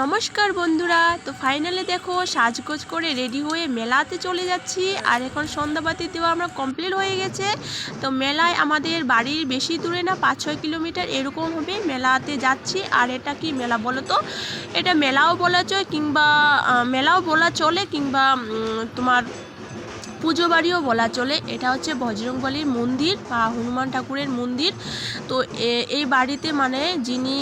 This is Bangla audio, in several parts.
নমস্কার বন্ধুরা, তো ফাইনালে দেখো সাজগোজ করে রেডি হয়ে মেলাতে চলে যাচ্ছি। আর এখন সন্ধ্যাবাতি দেওয়া আমরা কমপ্লিট হয়ে গেছে। তো মেলায় আমাদের বাড়ির বেশি দূরে না পাঁচ ছয় কিলোমিটার এরকম হবে মেলাতে যাচ্ছি। আর এটা কি মেলা বলো তো? এটা মেলাও বলা চলে কিংবা মেলাও বলা চলে কিংবা তোমার পুজো বাড়িও বলা চলে। এটা হচ্ছে বজরংবলীর মন্দির বা হনুমান ঠাকুরের মন্দির। তো এই বাড়িতে মানে যিনি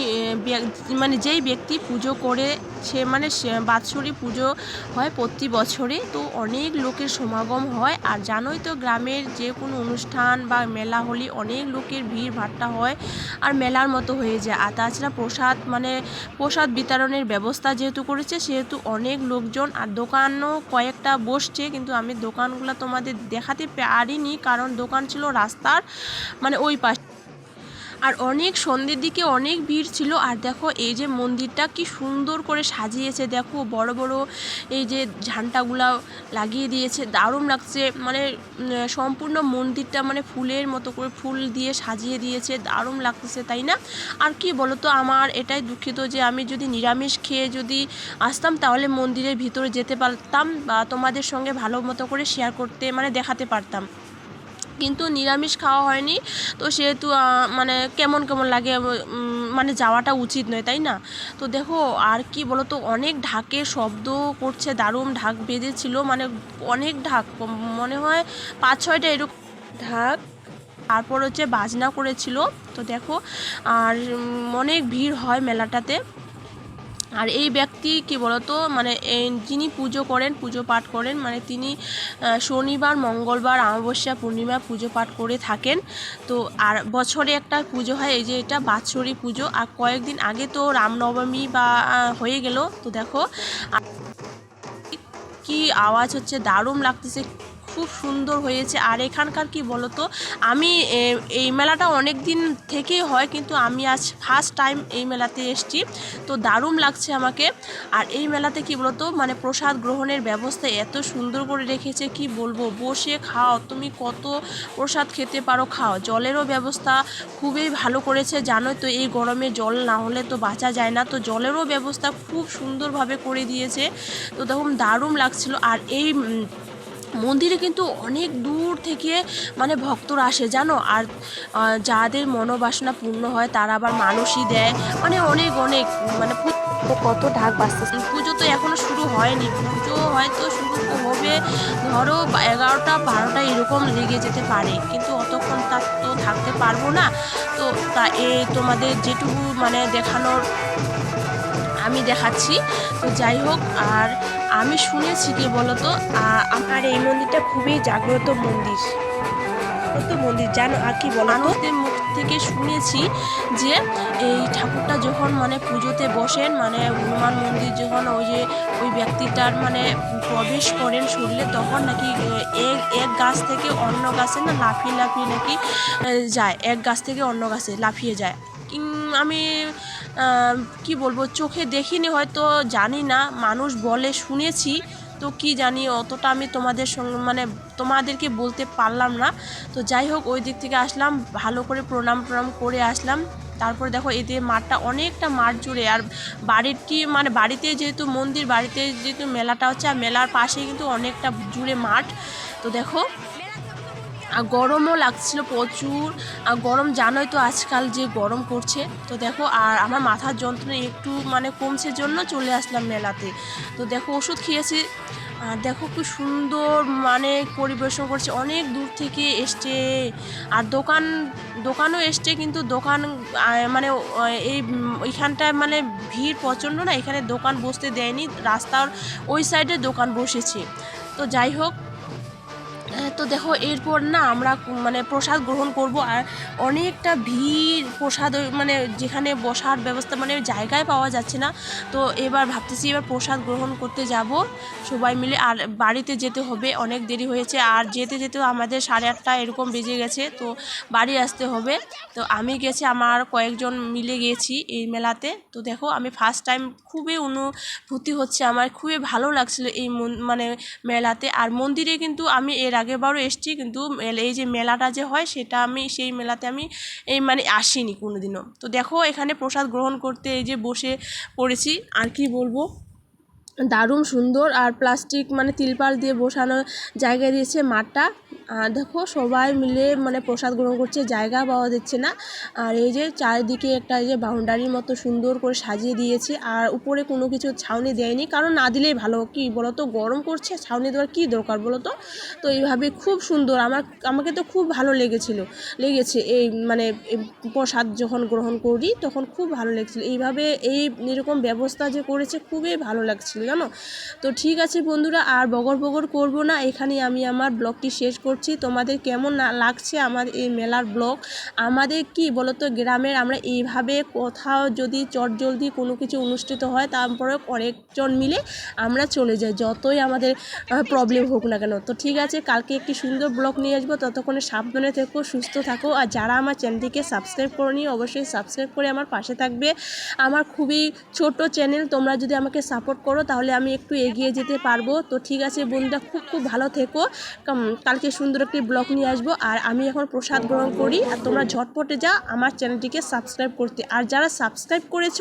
মানে যেই ব্যক্তি পুজো করে, সে মানে বাৎসরিক পুজো হয় প্রতি বছরে তো অনেক লোকের সমাগম হয়। আর জানোই তো গ্রামের যে কোনো অনুষ্ঠান বা মেলা হলে অনেক লোকের ভিড় ভাট্টা হয় আর মেলার মতো হয়ে যায়। আর তাছাড়া প্রসাদ মানে প্রসাদ বিতরণের ব্যবস্থা যেহেতু করেছে, সেহেতু অনেক লোকজন, আর দোকানও কয়েকটা বসছে। কিন্তু আমি দোকানগুলো তোমাদের দেখাতে পারিনি কারণ দোকান ছিল রাস্তার মানে ওই পাশ আর অনেক সন্ধ্যের দিকে অনেক ভিড় ছিল। আর দেখো, এই যে মন্দিরটা কি সুন্দর করে সাজিয়েছে। দেখো, বড় বড় এই যে ঝান্টাগুলা লাগিয়ে দিয়েছে। দারুণ লাগছে। মানে সম্পূর্ণ মন্দিরটা মানে ফুলের মতো করে ফুল দিয়ে সাজিয়ে দিয়েছে। দারুণ লাগতেছে, তাই না? আর কি বলো তো আমার এটাই দুঃখিত যে আমি যদি নিরামিষ খেয়ে যদি আসতাম, তাহলে মন্দিরের ভিতরে যেতে পারতাম বা তোমাদের সঙ্গে ভালো মতো করে শেয়ার করতে মানে দেখাতে পারতাম। কিন্তু নিরামিষ খাওয়া হয়নি। তো সেহেতু মানে কেমন কেমন লাগে মানে যাওয়াটা উচিত নয়, তাই না? তো দেখো, আর কি বলো তো অনেক ঢাকের শব্দ করছে, দারুণ ঢাক বেজেছিল মানে অনেক ঢাক মনে হয় পাঁচ ছয়টা এরকম ঢাক তারপর হচ্ছে বাজনা করেছিল। তো দেখো, আর অনেক ভিড় হয় মেলাটাতে। আর এই ব্যক্তি কি বলতো মানে যিনি পুজো করেন, পুজো পাঠ করেন মানে তিনি শনিবার, মঙ্গলবার, অমাবস্যা, পূর্ণিমা পুজো পাঠ করে থাকেন। তো আর বছরে একটা পুজো হয়, এই যে এটা বাৎসরিক পুজো। আর কয়েকদিন আগে তো রামনবমী বা হয়ে গেল, তো দেখো। কি আওয়াজ হচ্ছে, দারুণ লাগতেছে। খুব সুন্দর হয়েছে। আর এখানকার কি বলতো, আমি এই মেলাটা অনেক দিন থেকেই হয়, কিন্তু আমি আজ ফার্স্ট টাইম এই মেলাতে এসেছি। তো দারুণ লাগছে আমাকে। আর এই মেলাতে কি বলতো মানে প্রসাদ গ্রহণের ব্যবস্থা এত সুন্দর করে রেখেছে, কি বলব? বসে খাও, তুমি কত প্রসাদ খেতে পারো, খাও। জলেরও ব্যবস্থা খুবই ভালো করেছে জানো তো এই গরমে জল না হলে তো বাঁচা যায় না। তো জলেরও ব্যবস্থা খুব সুন্দরভাবে করে দিয়েছে। তো তখন দারুণ লাগছিল। আর এই মন্দিরে কিন্তু অনেক দূর থেকে মানে ভক্তরা আসে জানো? আর যাদের মনোবাসনা পূর্ণ হয় তারা আবার মানুষই দেয়। মানে অনেক অনেক মানে কত ঢাক বাজতেছে পুজো তো এখনও শুরু হয়নি। পুজো হয়তো শুরু হবে ধরো এগারোটা বারোটা এরকম লেগে যেতে পারে। কিন্তু অতক্ষণ তার তো থাকতে পারব না। তো তা এই তোমাদের যেটুকু মানে দেখানোর আমি দেখাচ্ছি। তো যাই হোক আর আমি শুনেছি কি বলতো আমার এই মন্দিরটা খুবই জাগ্রত মন্দির। মন্দির, জানো, আর কি বলো মানুষদের মুখ থেকে শুনেছি যে এই ঠাকুরটা যখন মানে পুজোতে বসেন মানে হনুমান মন্দির যখন ওই যে ওই ব্যক্তিটার মানে প্রবেশ করেন শরীরে তখন নাকি এক এক গাছ থেকে অন্য গাছে না লাফিয়ে লাফিয়ে নাকি যায়, এক গাছ থেকে অন্য গাছে লাফিয়ে যায়। আমি কি বলব, চোখে দেখিনি হয়তো, জানি না, মানুষ বলে শুনেছি, তো কি জানি অতটা আমি তোমাদের সঙ্গে মানে তোমাদেরকে বলতে পারলাম না। তো যাই হোক, ওই দিক থেকে আসলাম, ভালো করে প্রণাম প্রণাম করে আসলাম। তারপরে দেখো এতে মাঠটা অনেকটা মাঠ জুড়ে, আর বাড়িটি মানে বাড়িতে যেহেতু মন্দির, বাড়িতে যেহেতু মেলাটা হচ্ছে, আর মেলার পাশে কিন্তু অনেকটা জুড়ে মাঠ। তো দেখো গরমও লাগছিল প্রচুর। আর গরম জানোই তো আজকাল যে গরম পড়ছে তো দেখো আর আমার মাথার যন্ত্রণা একটু মানে কমছে জন্য চলে আসলাম মেলাতে। তো দেখো ওষুধ খেয়েছি। আর দেখো খুব সুন্দর মানে পরিবেশন করছে। অনেক দূর থেকে এসছে। আর দোকান দোকানও এসছে কিন্তু দোকান মানে এই উম, ওইখানটায় মানে ভিড় প্রচণ্ড না। এখানে দোকান বসতে দেয়নি। রাস্তার ওই সাইডে দোকান বসেছে। তো যাই হোক তো দেখো, এরপর না আমরা মানে প্রসাদ গ্রহণ করব আর অনেকটা ভিড়, প্রসাদ মানে যেখানে বসার ব্যবস্থা মানে জায়গায় পাওয়া যাচ্ছে না। তো এবার ভাবতেছি এবার প্রসাদ গ্রহণ করতে যাব সবাই মিলে। আর বাড়িতে যেতে হবে, অনেক দেরি হয়েছে। আর যেতে যেতে আমাদের সাড়ে আটটা এরকম বেজে গেছে, তো বাড়ি আসতে হবে। তো আমি গেছি, আমার কয়েকজন মিলে গেছি এই মেলাতে। তো দেখো, আমি ফার্স্ট টাইম খুবই অনুভূতি হচ্ছে আমার, খুবই ভালো লাগছিল এই মন- মেলাতে। আর মন্দিরে কিন্তু আমি এর আগেরবারও এসেছি, কিন্তু এই যে মেলাটা যে হয় সেটা আমি, সেই মেলাতে আমি এই মানে আসিনি কোনো দিনও তো দেখো, এখানে প্রসাদ গ্রহণ করতে এই যে বসে পড়েছি, আর কি বলব? দারুণ সুন্দর, আর প্লাস্টিক মানে তিলপাল দিয়ে বসানো জায়গা দিয়েছে মাঠটা। আর দেখো সবাই মিলে মানে প্রসাদ গ্রহণ করছে, জায়গা পাওয়া যাচ্ছে না। আর এই যে চারিদিকে একটা এই যে বাউন্ডারির মতো সুন্দর করে সাজিয়ে দিয়েছে, আর উপরে কোনো কিছু ছাউনি দেয়নি। কারণ না দিলেই ভালো, কি বলো তো গরম করছে, ছাউনি দেওয়ার কী দরকার বলো তো তো এইভাবে খুব সুন্দর, আমার, আমাকে তো খুব ভালো লেগেছিল। লেগেছে এই মানে প্রসাদ যখন গ্রহণ করি, তখন খুব ভালো লেগেছিল। এইভাবে এই এরকম ব্যবস্থা যে করেছে, খুবই ভালো লাগছিল, জানো? তো ঠিক আছে বন্ধুরা, আর বগর বগর করব না। এখানে আমি আমার ব্লগটি শেষ করছি, তোমাদের কেমন লাগছে আমার এই মেলার ব্লগ? আমাদের কি বলতো, গ্রামের আমরা এইভাবে কোথাও যদি চটজলদি কোনো কিছু অনুষ্ঠিত হয় তারপরে অনেকজন মিলে আমরা চলে যাই, যতই আমাদের প্রবলেম হোক না কেন। তো ঠিক আছে, কালকে একটি সুন্দর ব্লগ নিয়ে আসব, ততক্ষণে সাবধানে থেকো, সুস্থ থাকো, আর যারা আমার চ্যানেলটিকে সাবস্ক্রাইব করনি, অবশ্যই সাবস্ক্রাইব করে আমার পাশে থাকবে। আমার খুবই ছোট চ্যানেল, তোমরা যদি আমাকে সাপোর্ট করো, তাহলে আমি একটু এগিয়ে যেতে পারব। তো ঠিক আছে, বন্ধুরা, খুব খুব ভালো থেকো। কালকে সুন্দর একটি ব্লগ নিয়ে আসব। আর আমি এখন প্রসাদ গ্রহণ করি। আর তোমরা ঝটপটে যা আমার চ্যানেলটিকে সাবস্ক্রাইব করতে। আর যারা সাবস্ক্রাইব করেছ,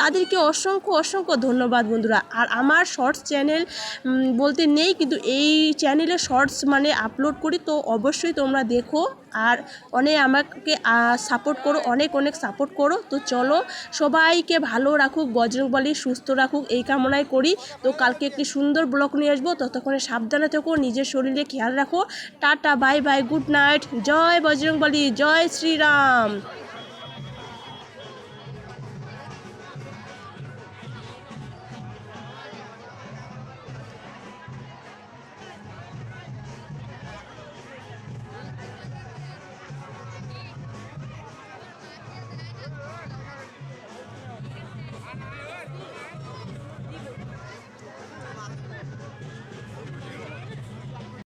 তাদেরকে অসংখ্য অসংখ্য ধন্যবাদ বন্ধুরা। আর আমার শর্টস চ্যানেল বলতে নেই, কিন্তু এই চ্যানেলে শর্টস মানে আপলোড করি। তো অবশ্যই তোমরা দেখো। আর অনেক আমাকে সাপোর্ট করো, অনেক অনেক সাপোর্ট করো। তো চলো, সবাইকে ভালো রাখুক বজরংবলী সুস্থ রাখুক, এই কামনাই করি। তো কালকে একটি সুন্দর ব্লগ নিয়ে আসব, ততক্ষণে সাবধানে থেকো, নিজের শরীরে খেয়াল রাখো। Tata bye bye good night জয় বজরংবলী জয় শ্রীরাম।